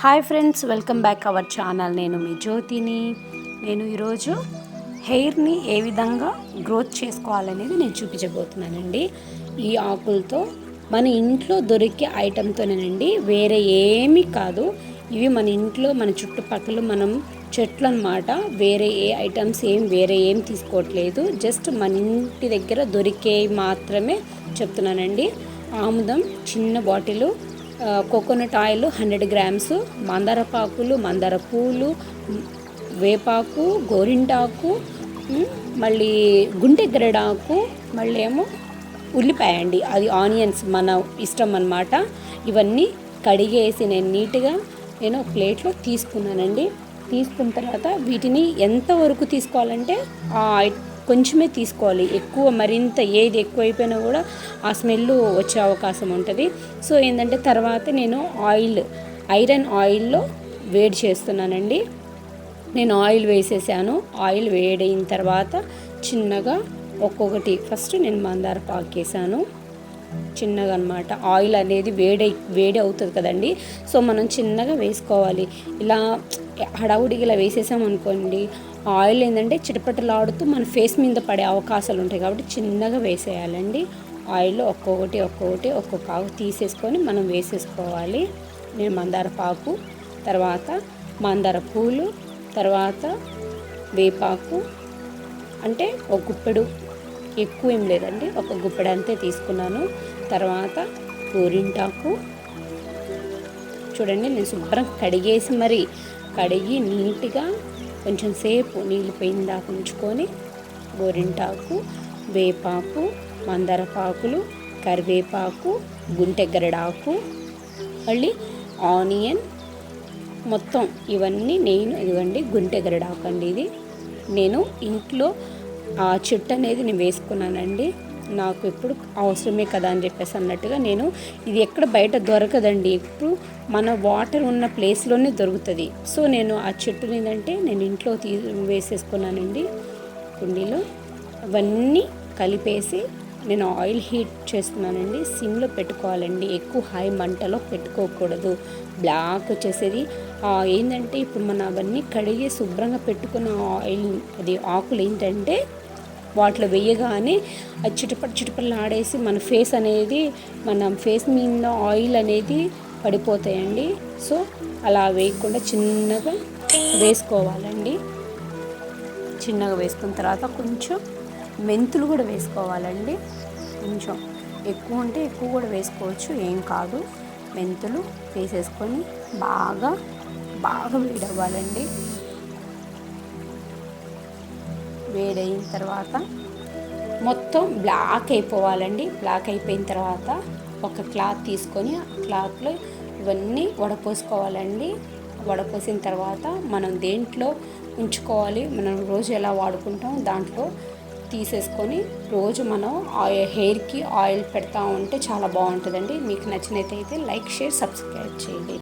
Hi friends welcome back our channel నేను మీ జ్యోతిని. నేను ఈరోజు హెయిర్ని ఏ విధంగా గ్రోత్ చేసుకోవాలనేది నేను చూపించబోతున్నానండి. ఈ ఆకులతో మన ఇంట్లో దొరికే ఐటెంతోనేనండి వేరే ఏమీ కాదు. ఇవి మన ఇంట్లో మన చుట్టుపక్కల మనం చెట్లు అనమాట వేరే ఏ ఐటమ్స్ ఏం వేరే ఏం తీసుకోవట్లేదు. జస్ట్ మన ఇంటి దగ్గర దొరికే మాత్రమే చెప్తున్నానండి. ఆముదం చిన్న bottle coconut oil hundred grams మందారపాకులు మందార పూలు వేపాకు గోరింటాకు మళ్ళీ గుంటెగ్గరడాకు మళ్ళీ ఏమో ఉల్లిపాయ అండి. అది ఆనియన్స్ మన ఇష్టం అనమాట ఇవన్నీ కడిగేసి నేను నీట్గా నేను ప్లేట్లో తీసుకున్నానండి. తీసుకున్న తర్వాత వీటిని ఎంతవరకు తీసుకోవాలంటే కొంచెమే తీసుకోవాలి. ఎక్కువ మరింత ఏది ఎక్కువైపోయినా కూడా ఆ స్మెల్ వచ్చే అవకాశం ఉంటుంది. సో ఏంటంటే తర్వాత నేను ఆయిల్ ఐరన్ ఆయిల్లో వేడి చేస్తున్నానండి. నేను ఆయిల్ వేసేసాను. ఆయిల్ వేడైన తర్వాత చిన్నగా ఒక్కొక్కటి. ఫస్ట్ నేను మందార పాకేసాను చిన్నగా అనమాట ఆయిల్ అనేది వేడి వేడి అవుతుంది కదండి. సో మనం చిన్నగా వేసుకోవాలి. ఇలా హడావుడికి ఇలా వేసేసామనుకోండి ఆయిల్ ఏంటంటే చిటపటలాడుతూ మన ఫేస్ మీద పడే అవకాశాలు ఉంటాయి కాబట్టి చిన్నగా వేసేయాలండి. ఆయిల్ ఒక్కొక్కటి ఒక్కొక్కటి ఒక్కొక్క ఆకు తీసేసుకొని మనం వేసేసుకోవాలి. నేను మందార పాకు తర్వాత మందార పూలు తర్వాత వేపాకు అంటే ఒక గుప్పెడు ఎక్కువ ఏం లేదండి. ఒక గుప్పెడు అంతే తీసుకున్నాను. తర్వాత గోరింటాకు చూడండి నేను శుభ్రం కడిగేసి మరి కడిగి నీట్గా కొంచెం సేపు నీళ్ళు పోయిన దాకా ఉంచుకొని గోరింటాకు వేపాకు మందరపాకులు కరివేపాకు గుంటెగరడాకు మళ్ళీ ఆనియన్ మొత్తం ఇవన్నీ నేను ఇవ్వండి గుంటెగరడాకు అండి ఇది. నేను ఇంట్లో ఆ చెట్టు అనేది నేను వేసుకున్నానండి. నాకు ఎప్పుడు అవసరమే కదా అని చెప్పేసి అన్నట్టుగా నేను ఇది ఎక్కడ బయట దొరకదండి. ఎప్పుడు మన వాటర్ ఉన్న ప్లేస్లోనే దొరుకుతుంది. సో నేను ఆ చెట్టు ఏంటంటే నేను ఇంట్లో తీ వేసేసుకున్నానండి. కుండీలో అవన్నీ కలిపేసి నేను ఆయిల్ హీట్ చేస్తున్నానండి. సిమ్లో పెట్టుకోవాలండి. ఎక్కువ హై మంటలో పెట్టుకోకూడదు. బ్లాక్ వచ్చేసేది. ఏంటంటే ఇప్పుడు మనం అవన్నీ కడిగి శుభ్రంగా పెట్టుకున్న ఆయిల్ అది ఆకులు ఏంటంటే వాటిలో వేయగానే అది చిటపట చిటపట్లు ఆడేసి మన ఫేస్ అనేది మన ఫేస్ మీద ఆయిల్ అనేది పడిపోతాయండి. సో అలా వేయకుండా చిన్నగా వేసుకోవాలండి. చిన్నగా వేసుకున్న తర్వాత కొంచెం మెంతులు కూడా వేసుకోవాలండి. కొంచెం ఎక్కువ ఉంటే ఎక్కువ కూడా వేసుకోవచ్చు. ఏం కాదు. మెంతులు వేసేసుకొని బాగా బాగా వేడవ్వాలండి. వేడైన తర్వాత మొత్తం బ్లాక్ అయిపోవాలండి. బ్లాక్ అయిపోయిన తర్వాత ఒక క్లాత్ తీసుకొని ఆ క్లాత్లో ఇవన్నీ వడపోసుకోవాలండి. వడపోసిన తర్వాత మనం దేంట్లో ఉంచుకోవాలి మనం రోజు ఎలా వాడుకుంటాం దాంట్లో తీసేసుకొని రోజు మనం హెయిర్కి ఆయిల్ పెడతా ఉంటే చాలా బాగుంటుందండి. మీకు నచ్చినట్టయితే లైక్ షేర్ సబ్స్క్రైబ్ చేయండి.